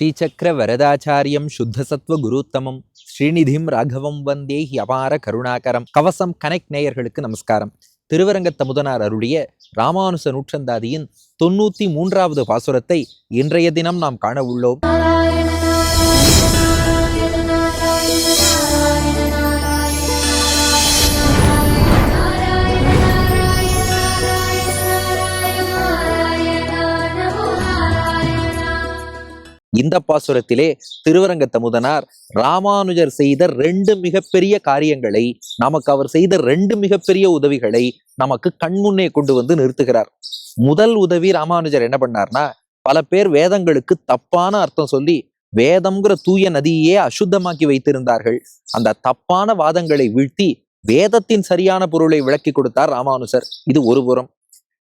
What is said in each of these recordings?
ஸ்ரீசக்கர வரதாச்சாரியம் சுத்தசத்வ குருத்தமம். ஸ்ரீநிதிம் ராகவம் வந்தே he அபார கருணாகரம். கவசம் connect நேயர்களுக்கு நமஸ்காரம். திருவரங்கத் தமுதனார் அருளிய ராமானுச நூற்றந்தாதியின் தொண்ணூற்றி மூன்றாவது பாசுரத்தை இன்றைய தினம் நாம் காண உள்ளோம். இந்த பாசுரத்திலே திருவரங்க தமுதனார் ராமானுஜர் செய்த ரெண்டு மிகப்பெரிய காரியங்களை நமக்கு அவர் செய்த ரெண்டு மிகப்பெரிய உதவிகளை நமக்கு கண்முன்னே கொண்டு வந்து நிறுத்துகிறார். முதல் உதவி ராமானுஜர் என்ன பண்ணார்னா பல பேர் வேதங்களுக்கு தப்பான அர்த்தம் சொல்லி வேதம்ங்கிற தூய நதியே அசுத்தமாக்கி வைத்திருந்தார்கள். அந்த தப்பான வாதங்களை வீழ்த்தி வேதத்தின் சரியான பொருளை விளக்கி கொடுத்தார் ராமானுஜர். இது ஒரு புறம்.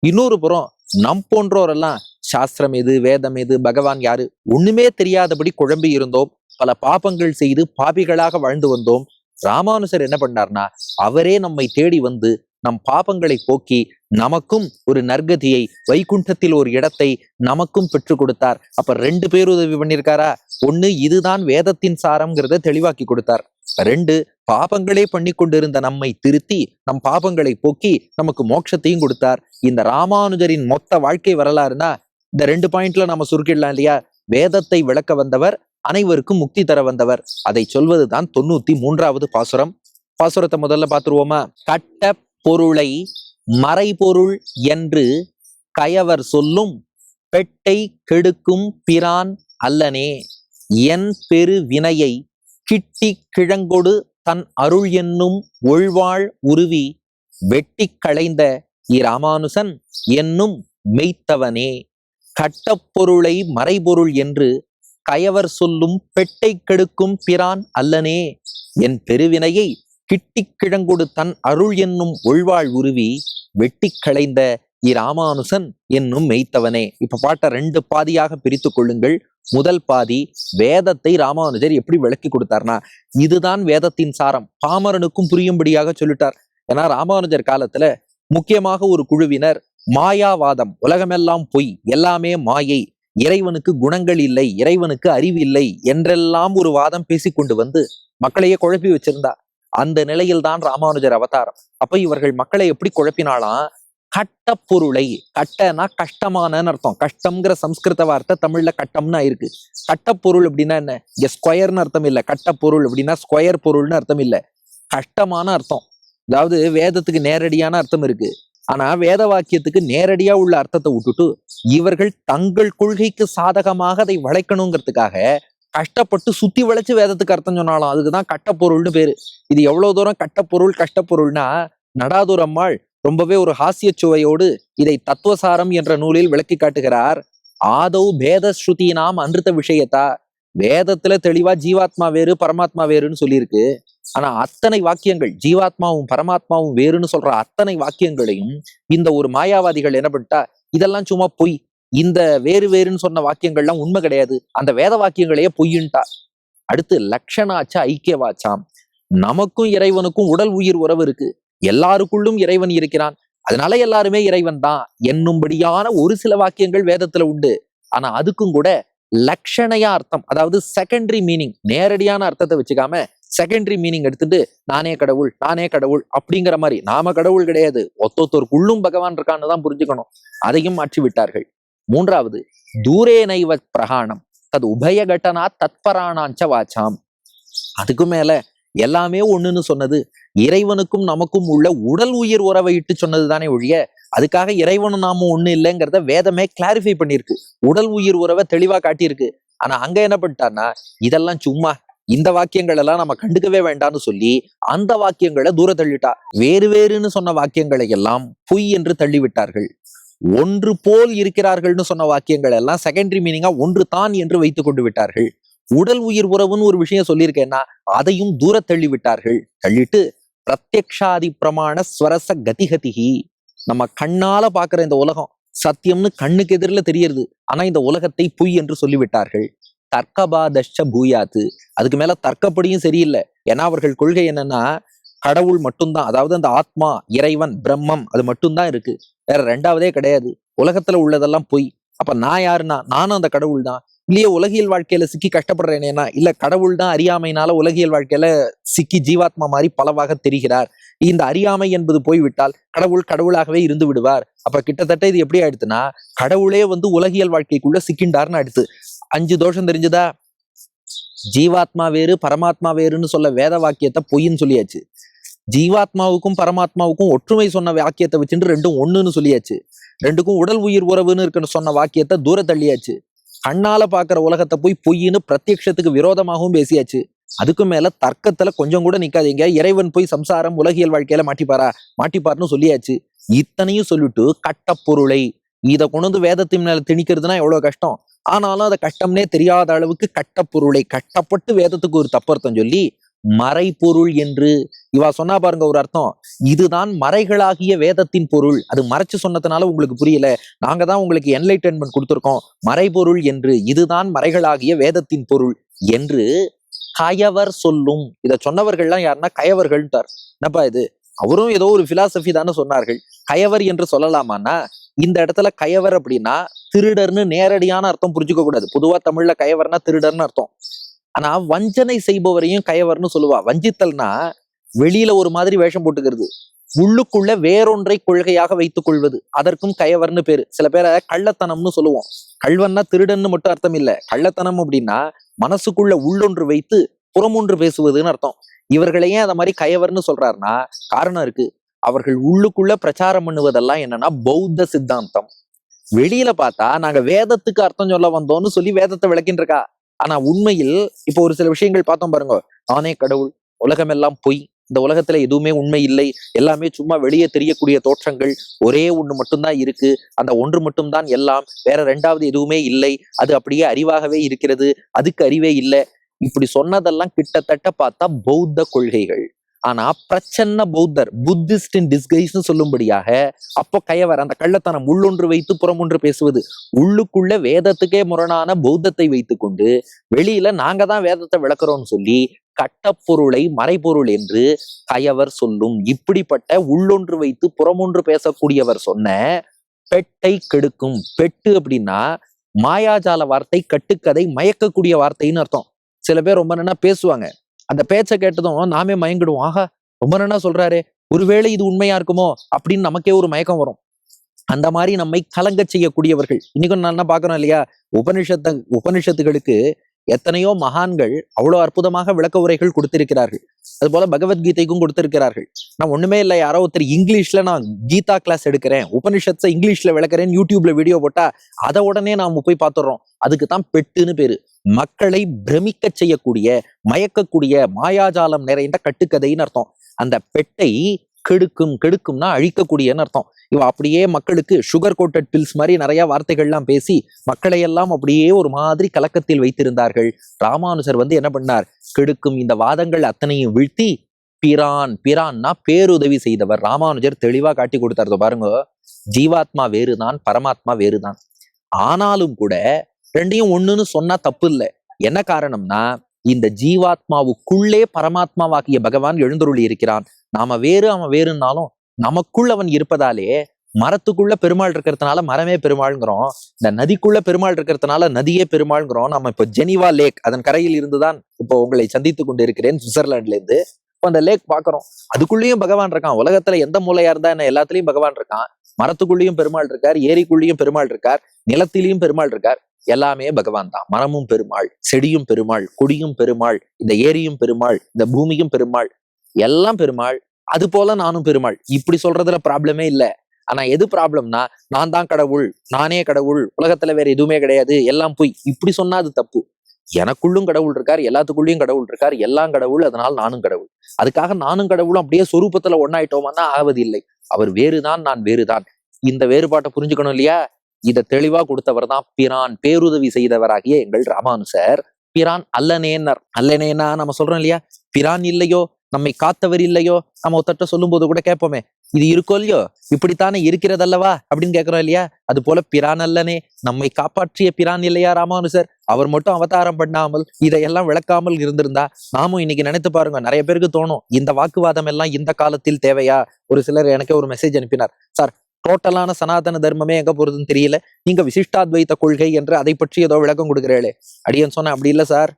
இன்னொரு புறம் நம் போன்றோரெல்லாம் சாஸ்திரம் எது வேதம் எது பகவான் யாரு? ஒண்ணுமே தெரியாதபடி குழம்பி இருந்தோம். பல பாபங்கள் செய்து பாபிகளாக வாழ்ந்து வந்தோம். ராமானுஜர் என்ன பண்ணார்னா அவரே நம்மை தேடி வந்து நம் பாபங்களை போக்கி நமக்கும் ஒரு நற்கதியை வைகுண்டத்தில் ஒரு இடத்தை நமக்கும் பெற்று கொடுத்தார். அப்ப ரெண்டு பேர் உதவி பண்ணியிருக்காரா ஒண்ணு இதுதான் வேதத்தின் சாரம்ங்கிறத தெளிவாக்கி கொடுத்தார். ரெண்டு பாபங்களே பண்ணி கொண்டிருந்த நம்மை திருத்தி நம் பாபங்களை போக்கி நமக்கு மோட்சத்தையும் கொடுத்தார். இந்த ராமானுஜரின் மொத்த வாழ்க்கை வரலாறுனா இந்த ரெண்டு பாயிண்ட்ல நம்ம சுருக்கிடலாம் இல்லையா? வேதத்தை விளக்க வந்தவர் அனைவருக்கும் முக்தி தர வந்தவர். அதை சொல்வதுதான் தொண்ணூத்தி மூன்றாவது பாசுரம். பாசுரத்தை முதல்ல பார்த்துருவோமா? கட்ட பொருளை மறைபொருள் என்று கயவர் சொல்லும் பெட்டை கெடுக்கும் பிரான் அல்லனே என் பெரு வினையை கிட்டி கிழங்கொடு தன் அருள் என்னும் ஒழ்வாள் உருவி வெட்டி களைந்த இராமானுசன் என்னும் மெய்த்தவனே. கட்டப்பொருளை மறைபொருள் என்று கயவர் சொல்லும் பெட்டை கெடுக்கும் பிரான் அல்லனே. என் பெருவினையை கிட்டிக் கிழங்கொடு தன் அருள் என்னும் ஒழ்வாள் உருவி வெட்டி களைந்த இராமானுசன் என்னும் மெய்த்தவனே. இப்ப பாட்ட ரெண்டு பாதியாக பிரித்து கொள்ளுங்கள். முதல் பாதி வேதத்தை ராமானுஜர் எப்படி விளக்கி கொடுத்தார்னா இதுதான் வேதத்தின் சாரம். பாமரனுக்கும் புரியும்படியாக சொல்லிட்டார். ஏன்னா ராமானுஜர் காலத்துல முக்கியமாக ஒரு குழுவினர் மாயாவாதம். உலகமெல்லாம் பொய். எல்லாமே மாயை. இறைவனுக்கு குணங்கள் இல்லை. இறைவனுக்கு அறிவு இல்லை என்றெல்லாம் ஒரு வாதம் பேசி கொண்டு வந்து மக்களையே குழப்பி வச்சிருந்தா அந்த நிலையில்தான் ராமானுஜர் அவதாரம். அப்ப இவர்கள் மக்களை எப்படி குழப்பினாலாம் கட்ட பொருளை கட்டனா கஷ்டமானன்னு அர்த்தம். கஷ்டம்ங்கிற சம்ஸ்கிருத வார்த்தை தமிழ்ல கட்டம்னா இருக்கு கட்டப்பொருள் அப்படின்னா என்ன? இங்க ஸ்கொயர்னு அர்த்தம் இல்லை. கட்டப்பொருள் அப்படின்னா ஸ்கொயர் பொருள்னு அர்த்தம் இல்லை. கஷ்டமான அர்த்தம். அதாவது வேதத்துக்கு நேரடியான அர்த்தம் இருக்கு. ஆனா வேத வாக்கியத்துக்கு நேரடியா உள்ள அர்த்தத்தை விட்டுட்டு இவர்கள் தங்கள் கொள்கைக்கு சாதகமாக அதை வளைக்கணுங்கிறதுக்காக கஷ்டப்பட்டு சுத்தி வளைச்சு வேதத்துக்கு அர்த்தம் சொன்னாலும். அதுக்குதான் கட்டப்பொருள்னு பேரு. இது எவ்வளவு தூரம் கட்டப்பொருள் கஷ்டப்பொருள்னா நடாதூரம்மாள் ரொம்பவே ஒரு ஹாஸ்ய சுவையோடு இதை தத்துவசாரம் என்ற நூலில் விளக்கி காட்டுகிறார். ஆதவ் பேத ஸ்ருதி நாம் அன்றுத்த விஷயத்தா? வேதத்துல தெளிவா ஜீவாத்மா வேறு பரமாத்மா வேறுன்னு சொல்லியிருக்கு. ஆனா அத்தனை வாக்கியங்கள் ஜீவாத்மாவும் பரமாத்மாவும் வேறுன்னு சொல்ற அத்தனை வாக்கியங்களையும் இந்த ஒரு மாயாவாதிகள் என்ன பண்ணிட்டா இதெல்லாம் சும்மா பொய். இந்த வேறு வேறுன்னு சொன்ன வாக்கியங்கள்லாம் உண்மை கிடையாது. அந்த வேத வாக்கியங்களையே பொய்யுன்ட்டா? அடுத்து லக்ஷணாச்சா ஐக்கியவாச்சாம். நமக்கும் இறைவனுக்கும் உடல் உயிர் உறவு இருக்கு. எல்லாருக்குள்ளும் இறைவன் இருக்கிறான். அதனால எல்லாருமே இறைவன் தான் என்னும்படியான ஒரு சில வாக்கியங்கள் வேதத்துல உண்டு. ஆனா அதுக்கும் கூட லக்ஷணையா அர்த்தம் அதாவது செகண்டரி மீனிங் நேரடியான அர்த்தத்தை வச்சுக்காம செகண்டரி மீனிங் எடுத்துட்டு நானே கடவுள் நானே கடவுள் அப்படிங்கிற மாதிரி நாம கடவுள் கிடையாது ஒத்தொத்தோருக்குள்ளும் பகவான் இருக்கான்னு தான் புரிஞ்சுக்கணும். அதையும் மாற்றி விட்டார்கள் மூன்றாவது தூரே நைவ பிரகாணம் தது உபயகட்டனா தத்பராணாஞ்ச வாச்சாம். அதுக்கு மேல எல்லாமே ஒண்ணுன்னு சொன்னது. இறைவனுக்கும் நமக்கும் உள்ள உடல் உயிர் உறவை இட்டு சொன்னது தானே ஒழிய அதுக்காக இறைவனும் நாமும் ஒண்ணு இல்லைங்கிறத வேதமே கிளாரிஃபை பண்ணியிருக்கு. உடல் உயிர் உறவை தெளிவா காட்டியிருக்கு. ஆனா அங்க என்ன பண்ணிட்டான்னா இதெல்லாம் சும்மா இந்த வாக்கியங்கள் எல்லாம் நம்ம கண்டுக்கவே வேண்டாம்னு சொல்லி அந்த வாக்கியங்களை தூர தள்ளிட்டா. வேறு வேறுன்னு சொன்ன வாக்கியங்களை எல்லாம் பொய் என்று தள்ளிவிட்டார்கள். ஒன்று போல் இருக்கிறார்கள்னு சொன்ன வாக்கியங்கள் எல்லாம் செகண்டரி மீனிங்கா ஒன்று தான் என்று வைத்துக் கொண்டு விட்டார்கள். உடல் உயிர் உறவுன்னு ஒரு விஷயம் சொல்லியிருக்கேன்னா அதையும் தூர தள்ளி விட்டார்கள் தள்ளிட்டு பிரத்யக்ஷாதி பிரமாண ஸ்வரச கதிகதிகி. நம்ம கண்ணால பாக்குற இந்த உலகம் சத்தியம்னு கண்ணுக்கு எதிரில் தெரியறது. ஆனா இந்த உலகத்தை பொய் என்று சொல்லிவிட்டார்கள். தர்க்கபாதஷ பூயாத்து. அதுக்கு மேல தர்க்கப்படியும் சரியில்லை. ஏன்னா அவர்கள் கொள்கை என்னன்னா கடவுள் மட்டும்தான். அதாவது அந்த ஆத்மா இறைவன் பிரம்மம் அது மட்டும்தான் இருக்கு. வேற ரெண்டாவதே கிடையாது. உலகத்துல உள்ளதெல்லாம் பொய். அப்ப நான் யாருன்னா நானும் அந்த கடவுள் தான் இல்லையே உலகியல் வாழ்க்கையில சிக்கி கஷ்டப்படுறேனேனா இல்ல கடவுள் தான் அறியாமைனால உலகியல் வாழ்க்கையில சிக்கி ஜீவாத்மா மாதிரி பலவாக தெரிகிறார். இந்த அறியாமை என்பது போய்விட்டால் கடவுள் கடவுளாகவே இருந்து விடுவார். அப்ப கிட்டத்தட்ட இது எப்படி ஆயிடுத்துன்னா கடவுளே வந்து உலகியல் வாழ்க்கைக்குள்ள சிக்கின்றார்னு அடுத்து அஞ்சு தோஷம் தெரிஞ்சதா? ஜீவாத்மா வேறு பரமாத்மா வேறுன்னு சொல்ல வேத வாக்கியத்தை பொய்ன்னு சொல்லியாச்சு. ஜீவாத்மாவுக்கும் பரமாத்மாவுக்கும் ஒற்றுமை சொன்ன வாக்கியத்தை வச்சுட்டு ரெண்டும் ஒண்ணுன்னு சொல்லியாச்சு. ரெண்டுக்கும் உடல் உயிர் உறவுன்னு இருக்குன்னு சொன்ன வாக்கியத்தை தூர தள்ளியாச்சு. கண்ணால பாக்குற உலகத்தை போய் பொய்ன்னு பிரத்யக்ஷத்துக்கு விரோதமாகவும் பேசியாச்சு. அதுக்கு மேல தர்க்கத்துல கொஞ்சம் கூட நிக்காதீங்க. இறைவன் போய் சம்சாரம் உலகியல் வாழ்க்கையில மாட்டிப்பாரா? மாட்டிப்பார்னு சொல்லியாச்சு. இத்தனையும் சொல்லிட்டு கட்டப்பொருளை இதை கொண்டு வந்து வேதத்தின் மேல திணிக்கிறதுனா எவ்வளவு கஷ்டம்? ஆனாலும் அதை கஷ்டம்னே தெரியாத அளவுக்கு கட்டப்பொருளை கட்டப்பட்டு வேதத்துக்கு ஒரு தப்பர்த்தம் சொல்லி மறைபொருள் என்று இவா சொன்னா பாருங்க ஒரு அர்த்தம். இதுதான் மறைகளாகிய வேதத்தின் பொருள். அது மறைச்சு சொன்னதுனால உங்களுக்கு புரியல. நாங்க தான் உங்களுக்கு என்லைட்டன்மெண்ட் கொடுத்துருக்கோம். மறைபொருள் என்று இதுதான் மறைகளாகிய வேதத்தின் பொருள் என்று கயவர் சொல்லும். இதை சொன்னவர்கள்லாம் யாருன்னா கயவர்கள்ட்டார். என்னப்பா இது? அவரும் ஏதோ ஒரு பிலாசபி தானே சொன்னார்கள். கயவர் என்று சொல்லலாமான்னா இந்த இடத்துல கயவர் அப்படின்னா திருடர்னு நேரடியான அர்த்தம் புரிஞ்சுக்க கூடாது பொதுவா தமிழ்ல கயவர்னா திருடர்னு அர்த்தம். ஆனா வஞ்சனை செய்பவரையும் கயவர்னு சொல்லுவா. வஞ்சித்தல்னா வெளியில ஒரு மாதிரி வேஷம் போட்டுக்கிறது. உள்ளுக்குள்ள வேறொன்றை கொள்கையாக வைத்துக் கொள்வது. அதற்கும் கயவர்னு பேரு. சில பேரை கள்ளத்தனம்னு சொல்லுவோம். கள்வன்னா திருடன்னு மட்டும் அர்த்தம் இல்ல. கள்ளத்தனம் அப்படின்னா மனசுக்குள்ள உள்ளொன்று வைத்து புறமொன்று பேசுவதுன்னு அர்த்தம். இவர்களையே அந்த மாதிரி கயவர்னு சொல்றாருன்னா காரணம் இருக்கு. அவர்கள் உள்ளுக்குள்ள பிரச்சாரம் பண்ணுவதெல்லாம் என்னன்னா பௌத்த சித்தாந்தம். வெளியில பார்த்தா நாங்க வேதத்துக்கு அர்த்தம் சொல்ல வந்தோம்னு சொல்லி வேதத்தை விளக்கின்னு இருக்கா ஆனா உண்மையில் இப்போ ஒரு சில விஷயங்கள் பார்த்தோம் பாருங்க. நானே கடவுள் உலகம் எல்லாம் பொய். இந்த உலகத்துல எதுவுமே உண்மை இல்லை. எல்லாமே சும்மா வெளியே தெரியக்கூடிய தோற்றங்கள். ஒரே ஒன்று மட்டும்தான் இருக்கு. அந்த ஒன்று மட்டும்தான் எல்லாம். வேற ரெண்டாவது எதுவுமே இல்லை. அது அப்படியே அறிவாகவே இருக்கிறது. அதுக்கு அறிவே இல்லை. இப்படி சொன்னதெல்லாம் கிட்டத்தட்ட பார்த்தா பௌத்த கொள்கைகள். ஆனா பிரச்சன்ன பௌத்தர் புத்திஸ்ட் இன் டிஸ்கைஸ்னு சொல்லும்படியாக அப்போ கயவர் அந்த கள்ளத்தனம் உள்ளொன்று வைத்து புறமொன்று பேசுவது. உள்ளுக்குள்ள வேதத்துக்கே முரணான பௌத்தத்தை வைத்துக்கொண்டு வெளியில நாங்க தான் வேதத்தை விளக்குறோம்னு சொல்லி கட்டப்பொருளை மறைபொருள் என்று கயவர் சொல்லும். இப்படிப்பட்ட உள்ளொன்று வைத்து புறமொன்று பேசக்கூடியவர் சொன்ன பெட்டை கெடுக்கும். பெட்டு அப்படின்னா மாயாஜால வார்த்தை கட்டுக்கதை மயக்கக்கூடிய வார்த்தைன்னு அர்த்தம். சில பேர் ரொம்ப நல்லா பேசுவாங்க. அந்த பேச்சை கேட்டதும் நாமே மயங்கிடுவோம். ஆஹா ரொம்ப நல்லா சொல்றாரே. ஒருவேளை இது உண்மையா இருக்குமோ? அப்படின்னு நமக்கே ஒரு மயக்கம் வரும். அந்த மாதிரி நம்மை கலங்க செய்யக்கூடியவர்கள். இன்னைக்கும் நான் என்ன பாக்குறோம் இல்லையா? உபனிஷத்த உபனிஷத்துகளுக்கு எத்தனையோ மகான்கள் அவ்வளவு அற்புதமாக விளக்க உரைகள் கொடுத்திருக்கிறார்கள். அது போல பகவத்கீதைக்கும் கொடுத்திருக்கிறார்கள். நான் ஒண்ணுமே இல்லை யாரோ ஒருத்தர் இங்கிலீஷ்ல நான் கீதா கிளாஸ் எடுக்கிறேன் உபனிஷத்தை இங்கிலீஷ்ல விளக்குறேன் யூடியூப்ல வீடியோ போட்டா அதை உடனே நாம போய் பார்த்துடுறோம். அதுக்கு தான் பெட்டுன்னு பேரு. மக்களை பிரமிக்க செய்யக்கூடிய மயக்கக்கூடிய மாயாஜாலம் நிறைந்த கட்டுக்கதைன்னு அர்த்தம். அந்த பெட்டை கெடுக்கும் கெடுக்கும்னா அழிக்கக்கூடியன்னு அர்த்தம். இவ அப்படியே மக்களுக்கு சுகர் கோட்டட் பில்ஸ் மாதிரி நிறைய வார்த்தைகள்லாம் பேசி மக்களையெல்லாம் அப்படியே ஒரு மாதிரி கலக்கத்தில் வைத்திருந்தார்கள். ராமானுஜர் வந்து என்ன பண்ணார்? கெடுக்கும் இந்த வாதங்கள் அத்தனையும் வீழ்த்தி பிரான் பிரான்னா பேருதவி செய்தவர். ராமானுஜர் தெளிவா காட்டி கொடுத்தார். பாருங்க ஜீவாத்மா வேறுதான் பரமாத்மா வேறுதான். ஆனாலும் கூட ரெண்டையும் ஒண்ணுன்னு சொன்னா தப்பு இல்லை. என்ன காரணம்னா இந்த ஜீவாத்மாவுக்குள்ளே பரமாத்மாவாக்கிய பகவான் எழுந்தருளி இருக்கிறான். நாம வேறு அவன் வேறுனாலும் நமக்குள் அவன் இருப்பதாலே மரத்துக்குள்ள பெருமாள் இருக்கிறதுனால மரமே பெருமாள்ங்கிறோம். இந்த நதிக்குள்ள பெருமாள் இருக்கிறதுனால நதியே பெருமாள்ங்கிறோம். நம்ம இப்போ ஜெனிவா லேக் அதன் கரையில் இருந்துதான் இப்போ உங்களை சந்தித்து கொண்டு இருக்கிறேன் சுவிட்சர்லாந்துல இருந்து இப்போ அந்த லேக் பாக்குறோம் அதுக்குள்ளேயும் பகவான் இருக்கான். உலகத்துல எந்த மூலையா இருந்தா என்ன எல்லாத்துலயும் பகவான் இருக்கான். மரத்துக்குள்ளேயும் பெருமாள் இருக்கார் ஏரிக்குள்ளேயும் பெருமாள் இருக்கார் நிலத்திலையும் பெருமாள் இருக்கார். எல்லாமே பகவான் தான். மரமும் பெருமாள் செடியும் பெருமாள் கொடியும் பெருமாள் இந்த ஏரியும் பெருமாள் இந்த பூமியும் பெருமாள் எல்லாம் பெருமாள் அது போல நானும் பெருமாள். இப்படி சொல்றதுல ப்ராப்ளமே இல்ல. ஆனா எது ப்ராப்ளம்னா நான் தான் கடவுள் நானே கடவுள் உலகத்துல வேற எதுவுமே கிடையாது எல்லாம் பொய். இப்படி சொன்னா அது தப்பு. எனக்குள்ளும் கடவுள் இருக்கார் எல்லாத்துக்குள்ளேயும் கடவுள் இருக்கார் எல்லாம் கடவுள் அதனால் நானும் கடவுள். அதுக்காக நானும் கடவுளும் அப்படியே சொரூபத்துல ஒன்னாயிட்டோம்னா ஆவது இல்லை அவர் வேறுதான் நான் வேறுதான். இந்த வேறுபாட்டை புரிஞ்சுக்கணும் இல்லையா? இதை தெளிவா கொடுத்தவர் தான் பிரான் பேருதவி செய்தவராகிய எங்கள் ராமானுசர். பிரான் அல்லனேன்னர் அல்லனேனா நம்ம சொல்றோம் இல்லையா? பிரான் இல்லையோ நம்மை காத்தவர் இல்லையோ? நம்ம ஒருத்தட்ட சொல்லும் போது கூட கேட்போமே இது இருக்கோ இல்லையோ? இப்படித்தானே இருக்கிறதல்லவா? அப்படின்னு கேட்கிறோம் இல்லையா? அது போல பிரான் அல்லனே நம்மை காப்பாற்றிய பிரான் இல்லையா ராமானுசர்? அவர் மட்டும் அவதாரம் பண்ணாமல் இதையெல்லாம் விளக்காமல் இருந்திருந்தா நாமும் இன்னைக்கு நினைத்து பாருங்க நிறைய பேருக்கு தோணும் இந்த வாக்குவாதம் எல்லாம் இந்த காலத்தில் தேவையா? ஒரு சிலர் எனக்கே ஒரு மெசேஜ் அனுப்பினார். சார் டோட்டலான சனாதன தர்மமே எங்க போறதுன்னு தெரியல. நீங்க விசிஷ்டாத்வைத்த கொள்கை என்று அதை பற்றி ஏதோ விளக்கம் கொடுக்குறீங்களே அடியன் சொன்னேன் அப்படி இல்லை சார்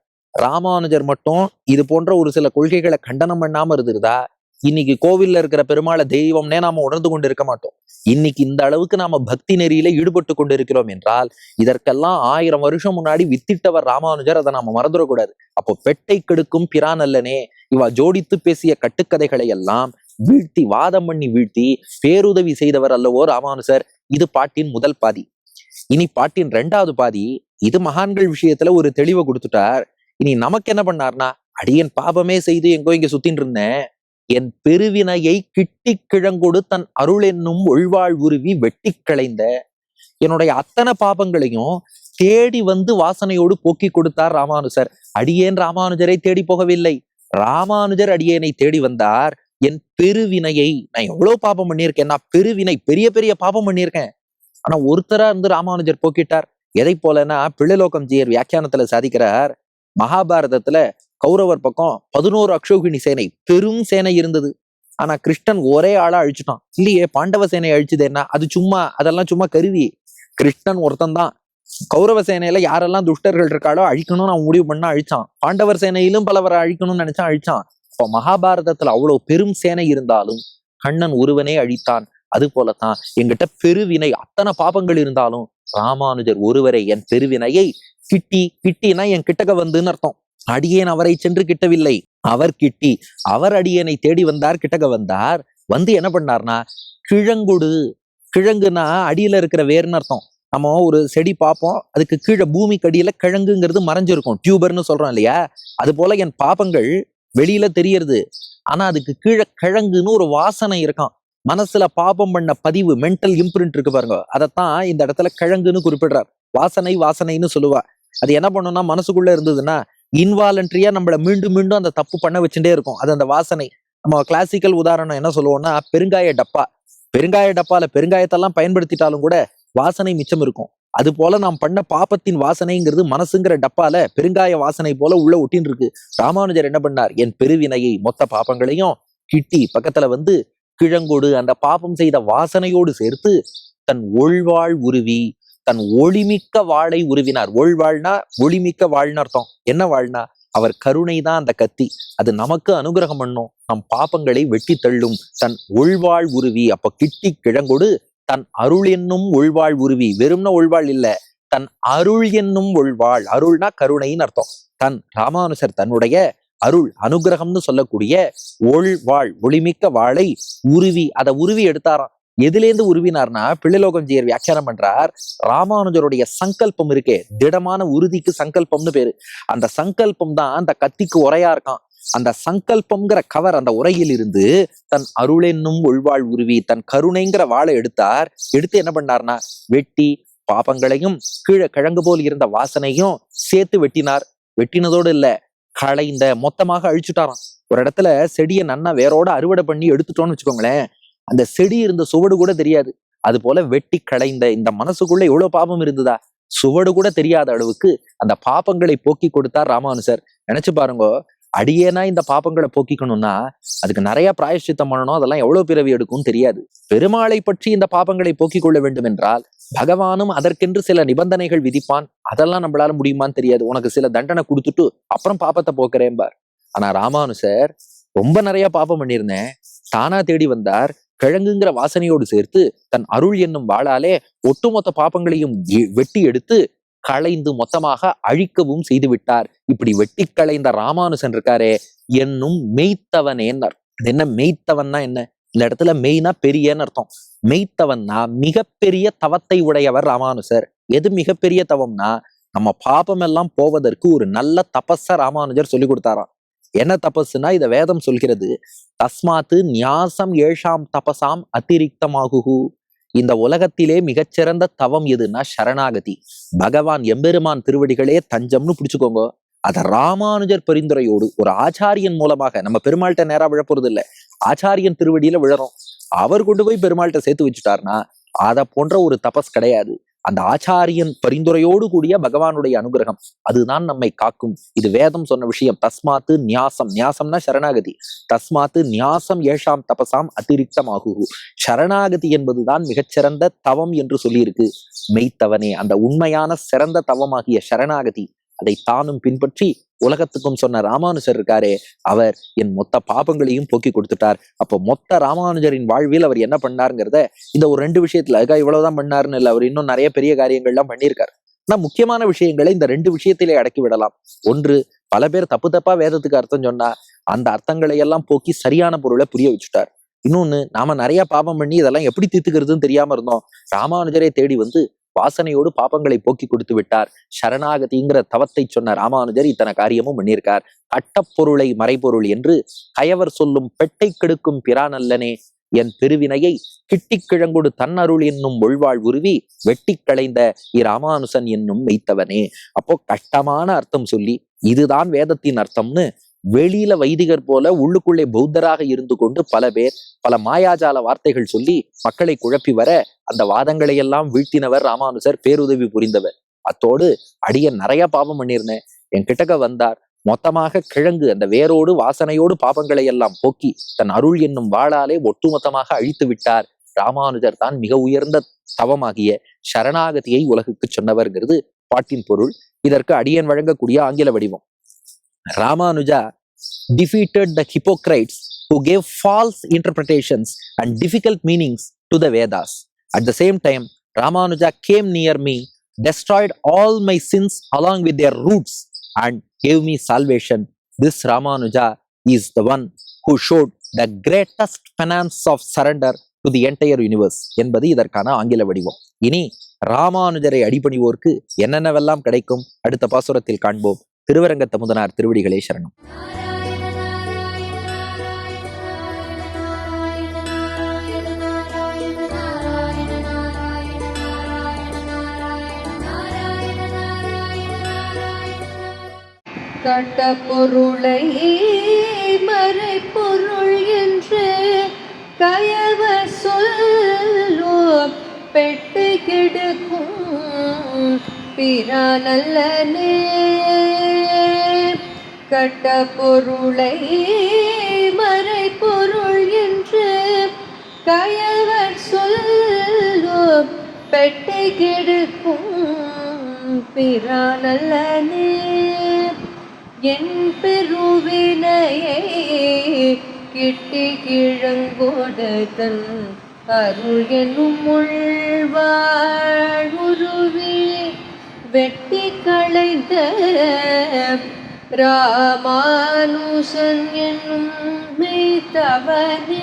ராமானுஜர் மட்டும் இது போன்ற ஒரு சில கொள்கைகளை கண்டனம் பண்ணாம இருந்திருந்தா இன்னைக்கு கோவில்ல இருக்கிற பெருமாளை தெய்வம்னே நாம உணர்ந்து கொண்டு இருக்க மாட்டோம். இன்னைக்கு இந்த அளவுக்கு நாம பக்தி நெறியில ஈடுபட்டு கொண்டு இருக்கிறோம் என்றால் இதற்கெல்லாம் ஆயிரம் வருஷம் முன்னாடி வித்திட்டவர் ராமானுஜர் அதை நாம மறந்துடக்கூடாது. அப்போ பெட்டை கெடுக்கும் பிரான் அல்லனே இவா ஜோடித்து பேசிய கட்டுக்கதைகளை எல்லாம் வீழ்த்தி வாதம் பண்ணி வீழ்த்தி பேருதவி செய்தவர் அல்லவோ ராமானுஜர் இது பாட்டின் முதல் பாதி. இனி பாட்டின் ரெண்டாவது பாதி இது மகான்கள் விஷயத்துல ஒரு தெளிவை கொடுத்துட்டார். இனி நமக்கு என்ன பண்ணார்னா அடியன் பாபமே செய்து எங்கோ இங்க சுத்தின்னு இருந்தேன் என் பெருவினையை கிட்டி கிழங்கொடு தன் அருள் என்னும் ஒழ்வாழ் உருவி வெட்டி களைந்த. என்னுடைய அத்தனை பாபங்களையும் தேடி வந்து வாசனையோடு போக்கி கொடுத்தார் ராமானுஜர். அடியேன் ராமானுஜரை தேடி போகவில்லை. ராமானுஜர் அடியேனை தேடி வந்தார். என் பெருவினையை நான் எவ்வளவு பாபம் பண்ணியிருக்கேன் நான் பெருவினை பெரிய பெரிய பாபம் பண்ணியிருக்கேன். ஆனா ஒருத்தரா இருந்து ராமானுஜர் போக்கிட்டார். எதை போலன்னா பிள்ளைலோகம் ஜியர் வியாக்கியானத்துல சாதிக்கிறார். மகாபாரதத்துல கௌரவர் பக்கம் பதினோரு அக்ஷோகிணி சேனை பெரும் சேனை இருந்தது. ஆனா கிருஷ்ணன் ஒரே ஆளா அழிச்சுட்டான். இல்லையே பாண்டவ சேனை அழிச்சது என்ன? அது சும்மா அதெல்லாம் சும்மா கருவி கிருஷ்ணன் ஒருத்தன் தான். கௌரவ சேனையில யாரெல்லாம் துஷ்டர்கள் இருக்காளோ அழிக்கணும்னு அவன் முடிவு பண்ணா அழிச்சான். பாண்டவர் சேனையிலும் பலவரை அழிக்கணும்னு நினைச்சா அழிச்சான். இப்போ மகாபாரதத்துல அவ்வளவு பெரும் சேனை இருந்தாலும் கண்ணன் ஒருவனே அழித்தான். அது போலத்தான் எங்கிட்ட பெருவினை அத்தனை பாபங்கள் இருந்தாலும் ராமானுஜர் ஒருவரை என் பெருவினையை கிட்டி கிட்டினா என் கிட்டக வந்துன்னு அர்த்தம். அடியேன் அவரை சென்று கிட்டவில்லை. அவர் கிட்டி அவர் அடியனை தேடி வந்தார் கிட்டக்க வந்தார். வந்து என்ன பண்ணார்னா கிழங்குடு கிழங்குனா அடியில இருக்கிற வேர்னு அர்த்தம். நம்ம ஒரு செடி பார்ப்போம் அதுக்கு கீழே பூமிக்கு அடியில கிழங்குங்கிறது மறைஞ்சிருக்கும். டியூபர்னு சொல்றோம் இல்லையா? அது போல என் பாபங்கள் வெளியில தெரியறது. ஆனா அதுக்கு கீழே கிழங்குன்னு ஒரு வாசனை இருக்கான் மனசுல பாபம் பண்ண பதிவு மென்டல் இம்ப்ரிண்ட் இருக்கு பாருங்க. அதைத்தான் இந்த இடத்துல கிழங்குன்னு குறிப்பிடுறார். வாசனை வாசனைன்னு சொல்லுவா. அது என்ன பண்ணும்னா மனசுக்குள்ள இருந்ததுன்னா இன்வாலண்ட்ரியா நம்மள மீண்டும் மீண்டும் அந்த தப்பு பண்ண வச்சுட்டே இருக்கும். அது அந்த வாசனை. நம்ம கிளாசிக்கல் உதாரணம் என்ன சொல்லுவோம்னா பெருங்காய டப்பா. பெருங்காய டப்பால பெருங்காயத்தெல்லாம் பயன்படுத்திட்டாலும் கூட வாசனை மிச்சம் இருக்கும். அது போல நாம் பண்ண பாப்பத்தின் வாசனைங்கிறது மனசுங்கிற டப்பால பெருங்காய வாசனை போல உள்ள ஒட்டின்னு இருக்கு. ராமானுஜர் என்ன பண்ணார்? என் பெருவினையை மொத்த பாப்பங்களையும் கிட்டி பக்கத்துல வந்து கிழங்கோடு அந்த பாபம் செய்த வாசனையோடு சேர்த்து தன் ஒழ்வாள் உருவி தன் ஒளிமிக்க வாளை உருவினார். ஒழ்வாழ்னா ஒளிமிக்க வாழ்னு அர்த்தம். என்ன வாழ்னா அவர் கருணை தான் அந்த கத்தி. அது நமக்கு அனுகிரகம் பண்ணும். நம் பாப்பங்களை வெட்டி தள்ளும். தன் ஒழ்வாள் உருவி அப்ப கிட்டி கிழங்கொடு தன் அருள் என்னும் ஒழ்வாள் உருவி. வெறும்ன ஒழ்வாள் இல்ல. தன் அருள் என்னும் ஒழ்வாள் அருள்னா கருணைன்னு அர்த்தம். தன் ராமானுசர் தன்னுடைய அருள் அனுகிரகம்னு சொல்லக்கூடிய ஒழ்வாள் ஒளிமிக்க வாழை உருவி அதை உருவி எடுத்தாராம். எதுலேருந்து உருவினார்னா பிள்ளைலோகம் ஜியர் வியாக்கியானம் பண்றார். ராமானுஜருடைய சங்கல்பம் இருக்கே திடமான உறுதிக்கு சங்கல்பம்னு பேரு. அந்த சங்கல்பம் தான் அந்த கத்திக்கு உரையா இருக்கான் அந்த சங்கல்பம்ங்கிற கவர் அந்த உரையில் இருந்து தன் அருளென்னும் உள்வாழ் உருவி தன் கருணைங்கிற வாளை எடுத்தார். எடுத்து என்ன பண்ணார்னா வெட்டி பாபங்களையும் கீழே கிழங்கு போல் இருந்த வாசனையும் சேர்த்து வெட்டினார். வெட்டினதோடு இல்ல களைந்த மொத்தமாக அழிச்சுட்டாராம். ஒரு இடத்துல செடியை நன்னா வேரோட அறுவடை பண்ணி எடுத்துட்டோம்னு வச்சுக்கோங்களேன் அந்த செடி இருந்த சுவடு கூட தெரியாது. அது போல வெட்டி களைந்த இந்த மனசுக்குள்ள எவ்வளவு பாபம் இருந்ததா? சுவடு கூட தெரியாத அளவுக்கு அந்த பாபங்களை போக்கி கொடுத்தார் ராமானுசர் நினைச்சு பாருங்க அடியேனா இந்த பாப்பங்களை போக்கிக்கணும்னா அதுக்கு நிறைய பிராயஷ்சித்தம் பண்ணணும் அதெல்லாம் எவ்வளவு பிறவி எடுக்கும்னு தெரியாது. பெருமாளை பற்றி இந்த பாப்பங்களை போக்கிக் கொள்ள வேண்டும் என்றால் பகவானும் அதற்கென்று சில நிபந்தனைகள் விதிப்பான். அதெல்லாம் நம்மளால முடியுமான்னு தெரியாது. உனக்கு சில தண்டனை கொடுத்துட்டு அப்புறம் பாப்பத்தை போக்குறேன்பார். ஆனா ராமானுசர் ரொம்ப நிறைய பாப்பம் பண்ணியிருந்தேன். தானா தேடி வந்தார். கிழங்குங்கிற வாசனையோடு சேர்த்து தன் அருள் என்னும் வாழாலே ஒட்டுமொத்த பாப்பங்களையும் வெட்டி எடுத்து களைந்து மொத்தமாக அழிக்கவும் செய்து விட்டார் இப்படி வெட்டி களைந்த ராமானுசன் இருக்காரே என்னும் மெய்த்தவனேன்னர் அது என்ன மெய்த்தவன்னா என்ன? இந்த இடத்துல மெய்னா பெரியன்னு அர்த்தம். மெய்த்தவன்னா மிகப்பெரிய தவத்தை உடையவர் ராமானுசர். எது மிகப்பெரிய தவம்னா நம்ம பாபம் எல்லாம் போவதற்கு ஒரு நல்ல தபஸ ராமானுஜர் சொல்லி கொடுத்தாராம். என்ன தபஸ்னா இத வேதம் சொல்கிறது தஸ்மாத்து நியாசம் ஏஷாம் தபசாம் அதிரிக்தமாகுகு இந்த உலகத்திலே மிகச்சிறந்த தவம் எதுன்னா சரணாகதி. பகவான் எம்பெருமான் திருவடிகளே தஞ்சம்னு பிடிச்சுக்கோங்க. அதை ராமானுஜர் பரிந்துரையோடு ஒரு ஆச்சாரியன் மூலமாக நம்ம பெருமாள்கிட்ட நேரா விழப்போறது இல்ல ஆச்சாரியன் திருவடியில விழறோம். அவர் கொண்டு போய் பெருமாள்கிட்ட சேர்த்து வச்சுட்டாருன்னா அத போன்ற ஒரு தபஸ் கிடையாது. அந்த ஆச்சாரியன் பரிந்துரையோடு கூடிய பகவானுடைய அனுகிரகம் அதுதான் நம்மை காக்கும். இது வேதம் சொன்ன விஷயம். தஸ்மாத்து நியாசம். நியாசம்னா சரணாகதி. தஸ்மாத்து நியாசம் ஏஷாம் தபசாம் அதிரிக்தமாகு சரணாகதி என்பதுதான் மிகச்சிறந்த தவம் என்று சொல்லியிருக்கு. மெய்த்தவனே. அந்த உண்மையான சிறந்த தவமாகிய சரணாகதி. அதை தானும் பின்பற்றி உலகத்துக்கும் சொன்ன ராமானுஜர் இருக்காரே அவர் என் மொத்த பாபங்களையும் போக்கி கொடுத்துட்டார். அப்போ மொத்த ராமானுஜரின் வாழ்வில் அவர் என்ன பண்ணாருங்கிறத இந்த ஒரு ரெண்டு விஷயத்துல அதுக்காக இவ்வளவுதான் பண்ணாருன்னு இல்லை அவர் இன்னும் நிறைய பெரிய காரியங்கள்லாம் பண்ணியிருக்காரு. ஆனா முக்கியமான விஷயங்களை இந்த ரெண்டு விஷயத்திலே அடக்கி விடலாம். ஒன்று பல பேர் தப்பு தப்பா வேதத்துக்கு அர்த்தம் சொன்னா அந்த அர்த்தங்களை எல்லாம் போக்கி சரியான பொருளை புரிய வச்சுட்டார். இன்னொன்னு நாம நிறைய பாபம் பண்ணி இதெல்லாம் எப்படி தீர்த்துக்கிறதுன்னு தெரியாம இருந்தோம். ராமானுஜரை தேடி வந்து வாசனையோடு பாபங்களை போக்கி கொடுத்து விட்டார். சரணாகதிங்கிற தவத்தை சொன்ன ராமானுஜர் இத்தனை காரியமும் பண்ணியிருக்கார். கட்டப்பொருளை மறைபொருள் என்று கயவர் சொல்லும் பெட்டை கெடுக்கும் பிரானல்லனே என் பெருவினையை கிட்டி கிழங்குடு தன்னருள் என்னும் ஒழ்வாள் உருவி வெட்டி களைந்த இராமானுசன் என்னும் மெய்த்தவனே. அப்போ கஷ்டமான அர்த்தம் சொல்லி இதுதான் வேதத்தின் அர்த்தம்னு வெளியில வைதிகர் போல உள்ளுக்குள்ளே பௌத்தராக இருந்து கொண்டு பல பேர் பல மாயாஜால வார்த்தைகள் சொல்லி மக்களை குழப்பி வர அந்த வாதங்களை எல்லாம் வீழ்த்தினவர் ராமானுஜர் பேருதவி புரிந்தவர். அத்தோடு அடியன் நிறைய பாவம் பண்ணியிருந்தேன். என் கிட்டக்க வந்தார். மொத்தமாக கிழங்கு அந்த வேரோடு வாசனையோடு பாவங்களை எல்லாம் போக்கி தன் அருள் என்னும் வாளாலே ஒட்டுமொத்தமாக அழித்து விட்டார். ராமானுஜர் தான் மிக உயர்ந்த தவமாகிய சரணாகதியை உலகுக்கு சொன்னவர்ங்கிறது பாட்டின் பொருள். இதற்கு அடியன் வழங்கக்கூடிய ஆங்கில வடிவம். Ramanuja defeated the hypocrites who gave false interpretations and difficult meanings to the Vedas. At the same time, Ramanuja came near me, destroyed all my sins along with their roots, and gave me salvation. This Ramanuja is the one who showed the greatest penance of surrender to the entire universe என்பது இதற்கான ஆங்கில வடிவம் இனி ராமானுஜரை அடிபணிவோர்க்கு என்னென்னவெல்லாம் கிடைக்கும் அடுத்த பாசுரத்தில் காண்போம் திருவரங்க தமுதனார் திருவடிகளே சரணம். கட்டப்பொருளை மறைப்பொருள் என்று கயவ சொல்லோ பெட்டு கெடுக்கும் பிறானல்லனே கட்ட பொருளை மறை பொருள் என்று கயவர் சொல்லோ பெட்டை கெடுக்கும் பிறானல்லனே என் பெருவினையை கிட்டி கிழங்கோடுதன் அருள் என்னும் உள்வாழ்வுருவி வெட்டி களைந்த ராமானுசன் என்னும் மெய்தவனே.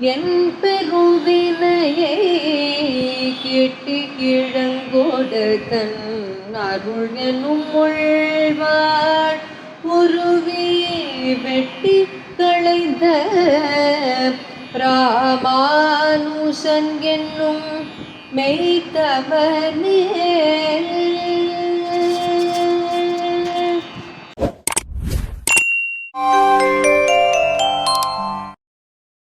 என் பெருவினையை கேட்டி கிழங்கோடு தன் அருள் எனும் உள்வாள். உருவி வெட்டி களைந்த ராமானுசன் என்னும் மெய்த்தவனே